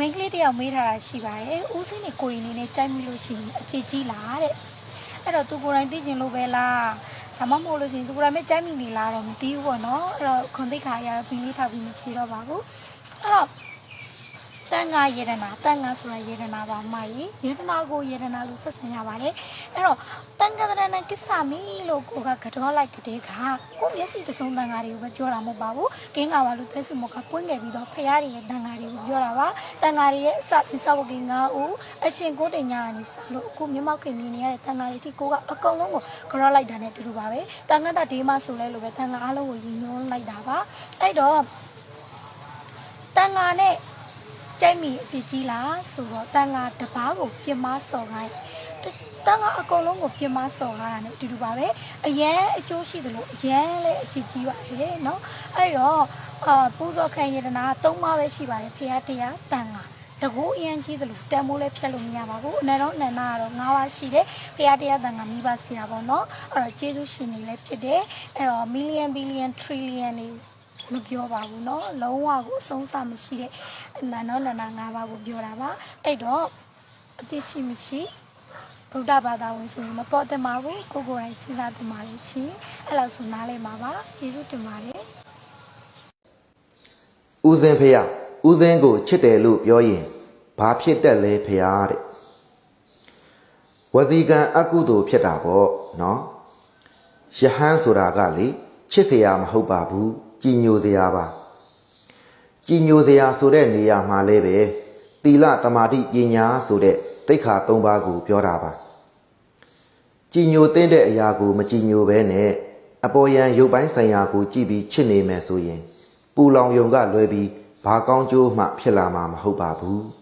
မိန်းကလေးတယောက်မေးထားတာရှိပါတယ်ဦးစင်းနေကိုရင်နေနဲ့ကြိုက်မိလို့ရှိရင်အဖြစ်ကြီးလားတဲ့အဲ့တော့သူကိုယ်တိုင်သိကျင်လို့ပဲလားဒါမှမဟုတ်လို့ရှိရင်သူကိုယ်တိုင်ပဲကြိုက်မိနေလားတော့မသိဘူးပေါ့နော်အဲ့တော့ခွန်သိက္ခာရတော့ဘင်းလေးထောက်ပြီးမဖြေတော့ပါဘူးအဲ့တော့တ န်ငါယေဒနာတန်ငါဆိုတာယေဒနာပါမကြီးယေဒနာကိုယေဒနာလို့ဆက်ဆံရပါတယ်အဲ့တော့တန်ကဒရဏကိစ္စမီလို့ကိုကကတော့လိုက်တဲ့ခါကိုမျက်စိတစုံတန်ငါတွေကိုပဲပြောတာမဟုတ်ပါဘူးကင်းကပါလို့သက်စုမကပွင့်ခဲ့ပြီးတော့ဖရာတွေရဲ့တန်ငါတွေကိုပြောတာပါတန်ငါတွေရဲ့အစပစ္စဝကင်ငါဦးအချင်းကိုတင်ညာကနေစလို့အခုမြမောက်ခင်မြင်နေရတဲ့တန်ငါတွေဒီကိုကအကောင်လုံးကိုကတော့လိုက်တာနဲ့တူတူပါပဲတန်ငါတဒေးမဆိုလဲလို့ပဲတန်ငါအားလုံးကိုယူညွှန်းလိုက်တာပါအဲ့တော့တန်ငါနဲ့ ကြိုက်မိအဖြစ်ကြီးလားဆိုတော့တန်ငါတပားကိုပြင်းမစော်ခိုင်းတန်ငါအကုန်လုံးကိုပြင်းမစော်ကားတာ ਨੇ အတူတူပါပဲအရန်အကျိုးရှိတယ်လို့အရန်လည်းအဖြစ်ကြီးပါတယ်เนาะအဲ့တော့အာပူဇော်ခံရတနာ၃ပါးပဲရှိပါတယ်ဖရာတရားတန်ငါတကူအရင်ကြီးသလိုတန်မိုးလည်းဖြတ်လို့မရပါဘူးအနန္တောအနန္တကတော့၅ပါးရှိတယ်ဖရာတရားတန်ငါမိဘဆရာပေါ့เนาะအဲ့တော့ကျေးဇူးရှင်နေလည်းဖြစ်တယ်အဲ့တော့ million billion trillion နေ မပြောပါဘူးเนาะလုံးဝကိုအဆုံးအစမရှိတဲ့နာနောနာနာ၅ပါးကိုပြောတာပါအဲ့တော့အတိရှိမရှိဗုဒ္ဓဘာသာဝင်ဆိုရင်မပေါ်တယ်မှာဘူးကိုကိုယ်တိုင်စဉ်းစားတင်ပါလေရှင်အဲ့လောက်ဆိုနားလဲမှာပါကျေးဇူးတင်ပါတယ် ဦးစင်းဖေရဦးစင်းကိုချစ်တယ်လို့ပြောရင်ဘာဖြစ်တတ်လဲဖေရတဲ့ဝစီကံအကုသိုလ်ဖြစ်တာပေါ့နော်ယဟန်ဆိုတာကလေချစ်เสียမဟုတ်ပါဘူး ကြီးညိုစရာပါကြီးညိုစရာဆိုတဲ့နေရာမှာလဲပဲသီလတမာတိပညာဆိုတဲ့သိက္ခာ၃ပါးကိုပြောတာပါကြီးညိုတဲ့တဲ့အရာကိုမကြီးညိုဘဲနဲ့အပေါ်ယံရုပ်ပိုင်းဆိုင်ရာကိုကြည့်ပြီးချစ်နေမယ်ဆိုရင် ပူလောင်ယုံကလွဲပြီးဘာကောင်းကျိုးမှဖြစ်လာမှာမဟုတ်ပါဘူး